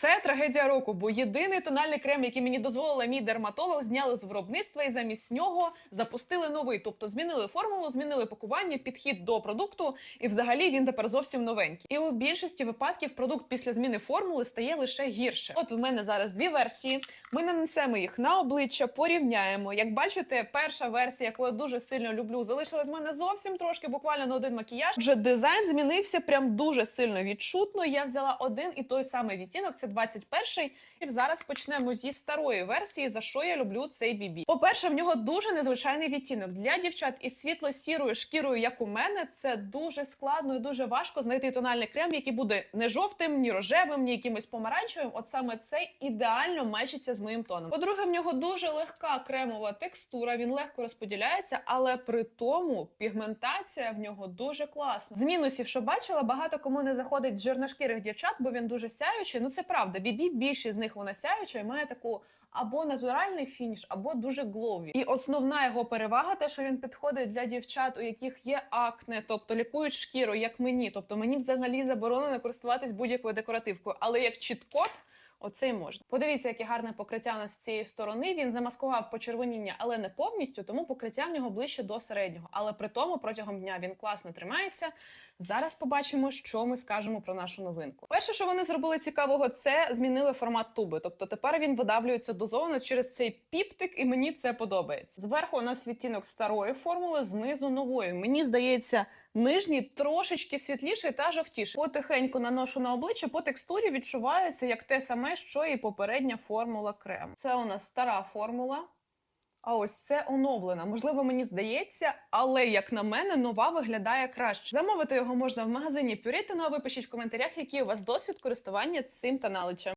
Це трагедія року, бо єдиний тональний крем, який мені дозволила мій дерматолог, зняли з виробництва і замість нього запустили новий. Тобто змінили формулу, змінили пакування, підхід до продукту, і взагалі він тепер зовсім новенький. І у більшості випадків продукт після зміни формули стає лише гірше. От в мене зараз дві версії. Ми нанесемо їх на обличчя, порівняємо. Як бачите, перша версія, яку я дуже сильно люблю, залишилась в мене зовсім трошки, буквально на один макіяж. Вже дизайн змінився прям дуже сильно відчутно. Я взяла один і той самий відтінок, це 21-й. І зараз почнемо зі старої версії, за що я люблю цей бібі. По-перше, в нього дуже незвичайний відтінок. Для дівчат із світло-сірою шкірою, як у мене, це дуже складно і дуже важко знайти тональний крем, який буде не жовтим, ні рожевим, ні якимось помаранчевим. От саме цей ідеально мечиться з моїм тоном. По-друге, в нього дуже легка кремова текстура, він легко розподіляється, але при тому пігментація в нього дуже класна. З мінусів, що бачила, багато кому не заходить жирношкірих дівчат, бо він дуже сяючий. Ну це правда. Бібі більшість з них вона сяюча і має таку або натуральний фініш, або дуже глові. І основна його перевага, те, що він підходить для дівчат, у яких є акне, тобто лікують шкіру, як мені. Тобто мені взагалі заборонено користуватись будь-якою декоративкою, але як чіткот. Оцей можна. Подивіться, яке гарне покриття у нас з цієї сторони. Він замаскував почервоніння, але не повністю, тому покриття в нього ближче до середнього. Але при тому протягом дня він класно тримається. Зараз побачимо, що ми скажемо про нашу новинку. Перше, що вони зробили цікавого, це змінили формат туби. Тобто тепер він видавлюється дозовано через цей піптик, і мені це подобається. Зверху у нас відтінок старої формули, знизу нової. Мені здається. Нижній трошечки світліший та жовтіший. Потихеньку наношу на обличчя, по текстурі відчувається як те саме, що і попередня формула крему. Це у нас стара формула. А ось це оновлена. Можливо, мені здається, але як на мене, нова виглядає краще. Замовити його можна в магазині Purity, ну ви пишіть в коментарях, який у вас досвід користування цим тоналичем.